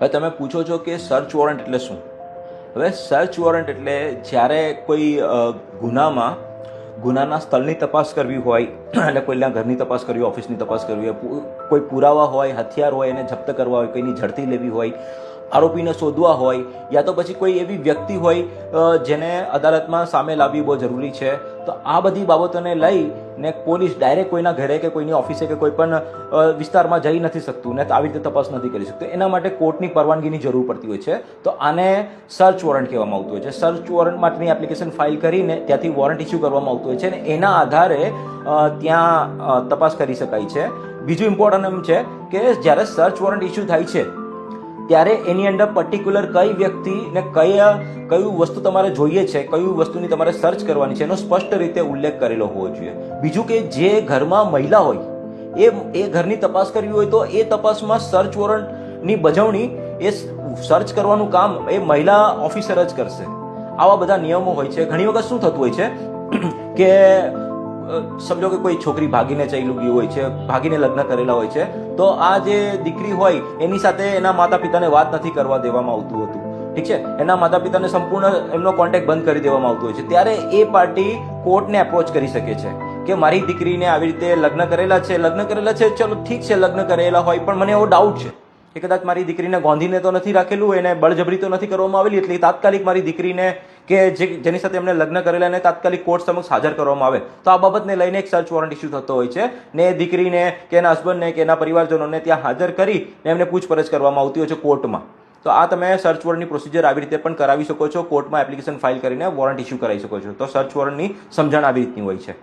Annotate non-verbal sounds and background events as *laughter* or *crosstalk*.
હવે તમે પૂછો છો કે સર્ચ વોરંટ એટલે શું? હવે સર્ચ વોરંટ એટલે જ્યારે કોઈ ગુનામાં, ગુનાના સ્થળની તપાસ કરવી હોય, *clears throat* એટલે કોઈના ઘરની તપાસ કરવી હોય, ઓફિસની તપાસ કરવી હોય કોઈ પુરાવા હોય, હથિયાર હોય, એને જપ્ત કરવા હોય, કોઈની ઝડપી લેવી હોય આરોપીને શોધવા હોય યા તો પછી કોઈ એવી વ્યક્તિ હોય જેને અદાલતમાં સામે લાવવી બહુ જરૂરી છે. તો આ બધી બાબતોને લઈ ને પોલીસ ડાયરેક્ટ કોઈના ઘરે કે કોઈની ઓફિસે કે કોઈ પણ વિસ્તારમાં જઈ નથી શકતું, ને આવી રીતે તપાસ નથી કરી શકતું. એના માટે કોર્ટની પરવાનગીની જરૂર પડતી હોય છે. તો આને સર્ચ વોરંટ કહેવામાં આવતું હોય છે. સર્ચ વોરંટ માટેની એપ્લિકેશન ફાઇલ કરીને ત્યાંથી વોરંટ ઇસ્યુ કરવામાં આવતું હોય છે અને એના આધારે ત્યાં તપાસ કરી શકાય છે. બીજું ઇમ્પોર્ટન્ટ એમ છે કે જ્યારે સર્ચ વોરંટ ઇસ્યુ થાય છે ત્યારે એની અંદર પર્ટિક્યુલર કઈ વ્યક્તિ ને કયા, કયું વસ્તુ તમારે જોઈએ છે, કયું વસ્તુની તમારે સર્ચ કરવાની છે, એનો સ્પષ્ટ રીતે ઉલ્લેખ કરેલો હોવો જોઈએ. બીજું કે જે ઘરમાં મહિલા હોય, એ એ ઘરની તપાસ કરવી હોય તો એ તપાસમાં સર્ચ વોરંટની બજવણી, એ સર્ચ કરવાનું કામ એ મહિલા ઓફિસર જ કરશે. આવા બધા નિયમો હોય છે. ઘણી વખત શું થતું હોય છે? કે સમજો કે કોઈ છોકરી ભાગીને ચાલ્યું ગયું હોય છે, ભાગીને લગ્ન કરેલા હોય છે, તો આ જે દીકરી હોય, એની સાથે એના માતા પિતાને વાત નથી કરવા દેવામાં આવતું હતું. ઠીક છે? એના માતા પિતાને સંપૂર્ણ એમનો કોન્ટેક્ટ બંધ કરી દેવામાં આવતો હોય છે. ત્યારે એ પાર્ટી કોર્ટને એપ્રોચ કરી શકે છે કે મારી દીકરીને આવી રીતે લગ્ન કરેલા છે, લગ્ન કરેલા છે, ચલો ઠીક છે, લગ્ન કરેલા હોય, પણ મને એવો ડાઉટ છે. કે કદાચ મારી દીકરીને ગોંધીને તો નથી રાખેલું, એને બળજબરી તો નથી કરવામાં આવેલી, એટલે તાત્કાલિક મારી દીકરીને કે જે જેની સાથે એમણે લગ્ન કરેલા એને તાત્કાલિક કોર્ટ સમક્ષ હાજર કરવામાં આવે. તો આ બાબતને લઈને એક સર્ચ વોરંટ ઇસ્યુ થતો હોય છે, ને દીકરીને કે એના હસબન્ડને કે એના પરિવારજનોને ત્યાં હાજર કરી ને એમને પૂછપરછ કરવામાં આવતી હોય છે કોર્ટમાં. તો આ તમે સર્ચ વોરંટની પ્રોસિજર આવી રીતે પણ કરાવી શકો છો, કોર્ટમાં એપ્લિકેશન ફાઇલ કરીને વોરંટ ઇસ્યુ કરાવી શકો છો. તો સર્ચ વોરંટની સમજણ આવી રીતની હોય છે.